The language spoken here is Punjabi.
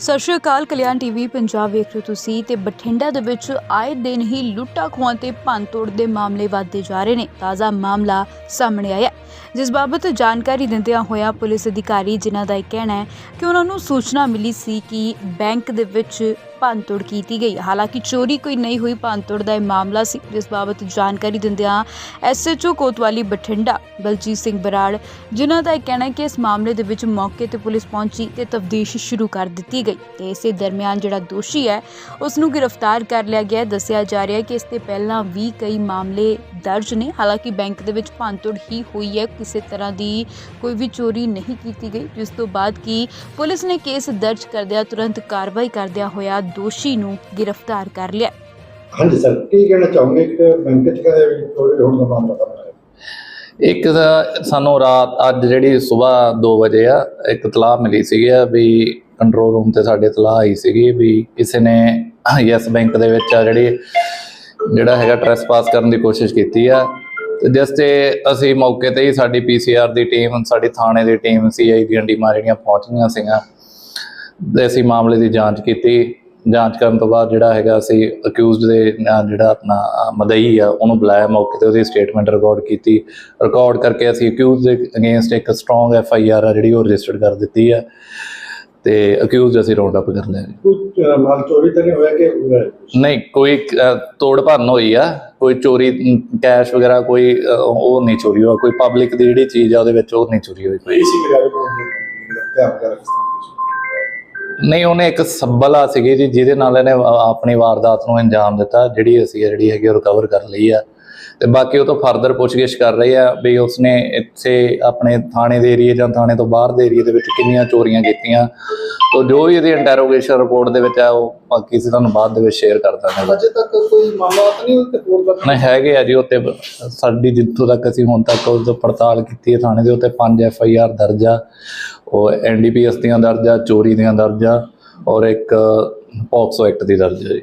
ਸਤਿ ਸ਼੍ਰੀ ਅਕਾਲ, ਕਲਿਆਣ ਟੀਵੀ, ਪੰਜਾਬ ਵੇਖ ਰਹੇ ਹੋ ਤੁਸੀਂ ਤੇ ਬਠਿੰਡਾ ਦੇ ਵਿੱਚ ਆਏ ਦਿਨ ਹੀ ਲੁੱਟਾਂ ਖੋਹਾਂ ਤੇ ਭੰਨਤੋੜ ਦੇ ਮਾਮਲੇ ਵੱਧਦੇ ਜਾ ਰਹੇ ਨੇ। ਤਾਜ਼ਾ ਮਾਮਲਾ ਸਾਹਮਣੇ ਆਇਆ ਜਿਸ ਬਾਬਤ ਜਾਣਕਾਰੀ ਦਿੰਦਿਆਂ ਹੋਇਆ ਪੁਲਿਸ ਅਧਿਕਾਰੀ, ਜਿਨ੍ਹਾਂ ਦਾ ਇਹ ਕਹਿਣਾ ਹੈ ਕਿ ਉਹਨਾਂ ਨੂੰ ਸੂਚਨਾ ਮਿਲੀ ਸੀ ਕਿ ਬੈਂਕ ਦੇ ਵਿੱਚ ਭੰਨਤੋੜ ਕੀਤੀ ਗਈ। ਹਾਲਾਂਕਿ ਚੋਰੀ ਕੋਈ ਨਹੀਂ ਹੋਈ, ਭੰਨਤੋੜ ਦਾ ਇਹ ਮਾਮਲਾ ਸੀ। ਜਿਸ ਬਾਬਤ ਜਾਣਕਾਰੀ ਦਿੰਦਿਆਂ ਐਸਐਚਓ ਕੋਤਵਾਲੀ ਬਠਿੰਡਾ, ਬਲਜੀਤ ਸਿੰਘ ਬਰਾੜ, ਜਿਨ੍ਹਾਂ ਦਾ ਇਹ ਕਹਿਣਾ ਹੈ ਕਿ ਇਸ ਮਾਮਲੇ ਦੇ ਵਿੱਚ ਮੌਕੇ ਤੇ ਪੁਲਿਸ ਪਹੁੰਚੀ ਤੇ ਤਫਤੀਸ਼ ਸ਼ੁਰੂ ਕਰ ਦਿੱਤੀ ਗਈ ਤੇ ਇਸੇ ਦਰਮਿਆਨ ਜਿਹੜਾ ਦੋਸ਼ੀ ਹੈ ਉਸ ਨੂੰ ਗ੍ਰਿਫਤਾਰ ਕਰ ਲਿਆ ਗਿਆ। ਦੱਸਿਆ ਜਾ ਰਿਹਾ ਹੈ ਕਿ ਇਸ ਤੇ ਪਹਿਲਾਂ ਵੀ ਕਈ ਮਾਮਲੇ ਦਰਜ ਨੇ। ਹਾਲਾਂਕਿ ਬੈਂਕ ਦੇ ਵਿੱਚ ਭੰਨਤੋੜ ਹੀ ਹੋਈ ਹੈ ਕਿਸੇ ਤਰ੍ਹਾਂ ਦੀ ਕੋਈ ਵੀ ਚੋਰੀ ਨਹੀਂ ਕੀਤੀ ਗਈ। ਜਿਸ ਤੋਂ ਬਾਅਦ ਕੀ ਪੁਲਿਸ ਨੇ ਕੇਸ ਦਰਜ ਕਰਦਿਆਂ ਤੁਰੰਤ ਕਾਰਵਾਈ ਕਰਦਿਆਂ ਹੋਇਆ ਦੋਸ਼ੀ ਨੂੰ ਗ੍ਰਿਫਤਾਰ ਕਰ ਲਿਆ। ਹਾਂਜੀ ਸਰ ਕੀ ਕਹਿਣਾ ਚਾਹੋਗੇ? ਕਿ ਬੈਂਕ ਚ ਕਦੇ ਚੋਰੀ ਹੋਣ ਦਾ ਮਾਮਲਾ ਸਾਹਮਣੇ ਆਇਆ? ਇੱਕ ਤਾਂ ਸਾਨੂੰ ਰਾਤ ਅੱਜ ਜਿਹੜੀ ਸਵੇਰ 2 ਵਜੇ ਆ ਇੱਕ ਤਲਾਹ ਮਿਲੀ ਸੀਗੀ ਆ ਵੀ ਕੰਟਰੋਲ ਰੂਮ ਤੇ ਸਾਡੇ ਤਲਾਹ ਆਈ ਸੀਗੀ ਵੀ ਕਿਸੇ ਨੇ ਯੈਸ ਬੈਂਕ ਦੇ ਵਿੱਚ ਆ ਜਿਹੜੀ ਜਿਹੜਾ ਹੈਗਾ ਟ੍ਰੈਸਪਾਸ ਕਰਨ ਦੀ ਕੋਸ਼ਿਸ਼ ਕੀਤੀ ਆ। ਤੇ ਜਿਸ ਤੇ ਅਸੀਂ ਮੌਕੇ ਤੇ ਹੀ ਸਾਡੀ ਪੀਸੀਆਰ ਦੀ ਟੀਮ ਸਾਡੀ ਥਾਣੇ ਦੀ ਟੀਮ ਸੀਆਈ ਦੀਆਂ ਟੀਮਾਂ ਜਿਹੜੀਆਂ ਪਹੁੰਚ ਗਈਆਂ ਸੀਗੀਆਂ। ਤੇ ਅਸੀਂ ਮਾਮਲੇ ਦੀ ਜਾਂਚ ਕੀਤੀ। ਜਾਂਚ ਕਰਨ ਤੋਂ ਬਾਅਦ ਜਿਹੜਾ ਹੈਗਾ ਅਸੀਂ ਅਕਿਊਜ਼ਡ ਦੇ ਜਿਹੜਾ ਆਪਣਾ ਮਦਈ ਆ ਉਹਨੂੰ ਬੁਲਾਇਆ ਮੌਕੇ ਤੇ ਉਹਦੀ ਸਟੇਟਮੈਂਟ ਰਿਕਾਰਡ ਕੀਤੀ। ਰਿਕਾਰਡ ਕਰਕੇ ਅਸੀਂ ਅਕਿਊਜ਼ ਦੇ ਅਗੇਂਸਟ ਇੱਕ ਸਟਰੋਂਗ ਐਫ ਆਈ ਆਰ ਆ ਜਿਹੜੀ ਉਹ ਰਜਿਸਟਰ ਕਰ ਦਿੱਤੀ ਹੈ ਤੇ ਅਕਿਊਜ਼ ਅਸੀਂ ਰਾਉਂਡ ਅਪ ਕਰ ਲਿਆ। ਜੀ। ਮਾਲ ਚੋਰੀ ਤਾਂ ਨਹੀਂ ਹੋਇਆ ਕਿ? ਨਹੀਂ ਕੋਈ ਤੋੜ ਭੰਨ ਹੋਈ ਆ। ਕੋਈ ਚੋਰੀ ਕੈਸ਼ ਵਗੈਰਾ ਕੋਈ ਉਹ ਨਹੀਂ ਚੋਰੀ ਹੋਇਆ ਕੋਈ ਪਬਲਿਕ ਦੀ ਜਿਹੜੀ ਚੀਜ਼ ਆ ਉਹਦੇ ਵਿੱਚ ਉਹ ਨਹੀਂ ਚੋਰੀ ਹੋਈ ਕੋਈ ਕੀ ਸੀ ਮੇਰੇ ਕੋਲ ਧਿਆਨ ਵਗੈਰਾ ਕਿਸ ਤਰ੍ਹਾਂ ਦੀ? ਨਹੀਂ ਉਹਨੇ ਇੱਕ ਸੱਬਲਾ ਸੀਗੀ ਜੀ ਜਿਹਦੇ ਨਾਲ ਇਹਨੇ ਆਪਣੀ ਵਾਰਦਾਤ ਨੂੰ ਅੰਜਾਮ ਦਿੱਤਾ ਜਿਹੜੀ ਅਸੀਂ ਜਿਹੜੀ ਹੈਗੀ ਰਿਕਵਰ ਕਰ ਲਈ ਆ ਤੇ ਬਾਕੀ ਉਹ ਤੋਂ ਫਰਦਰ ਪੁੱਛਗਿੱਛ ਕਰ ਰਹੇ ਆ ਵੀ ਉਸਨੇ ਇੱਥੇ ਆਪਣੇ ਥਾਣੇ ਦੇ ਏਰੀਏ ਜਾਂ ਥਾਣੇ ਤੋਂ ਬਾਹਰ ਦੇ ਏਰੀਏ ਦੇ ਵਿੱਚ ਕਿੰਨੀਆਂ ਚੋਰੀਆਂ ਕੀਤੀਆਂ। ਤੋਂ ਜੋ ਵੀ ਇਹਦੀ ਇੰਟਰੋਗੇਸ਼ਨ ਰਿਪੋਰਟ ਦੇ ਵਿੱਚ ਆ ਉਹ ਬਾਕੀ ਅਸੀਂ ਤੁਹਾਨੂੰ ਬਾਅਦ ਦੇ ਵਿੱਚ ਸ਼ੇਅਰ ਕਰ ਦਾਂਗੇ। ਅਜੇ ਤੱਕ ਕੋਈ ਮਾਮਲਾ ਤਾਂ ਨਹੀਂ ਉੱਤੇ ਦਾ ਨਹੀਂ ਹੈਗੇ ਆ ਜੀ ਉੱਤੇ ਸਾਡੀ ਜਿੱਥੋਂ ਤੱਕ ਅਸੀਂ ਹੁਣ ਤੱਕ ਉਸ ਤੋਂ ਪੜਤਾਲ ਕੀਤੀ ਹੈ ਥਾਣੇ ਦੇ ਉੱਤੇ 5 ਐਫ ਆਈ ਆਰ ਦਰਜ ਆ। ਉਹ ਐਨ ਡੀ ਪੀ ਐਸ ਦੀਆਂ ਦਰਜ ਆ ਚੋਰੀ ਦੀਆਂ ਦਰਜ ਆ। ਔਰ ਇੱਕ ਪੌਕਸੋ ਐਕਟ ਦੀ ਦਰਜ ਆ ਜੀ।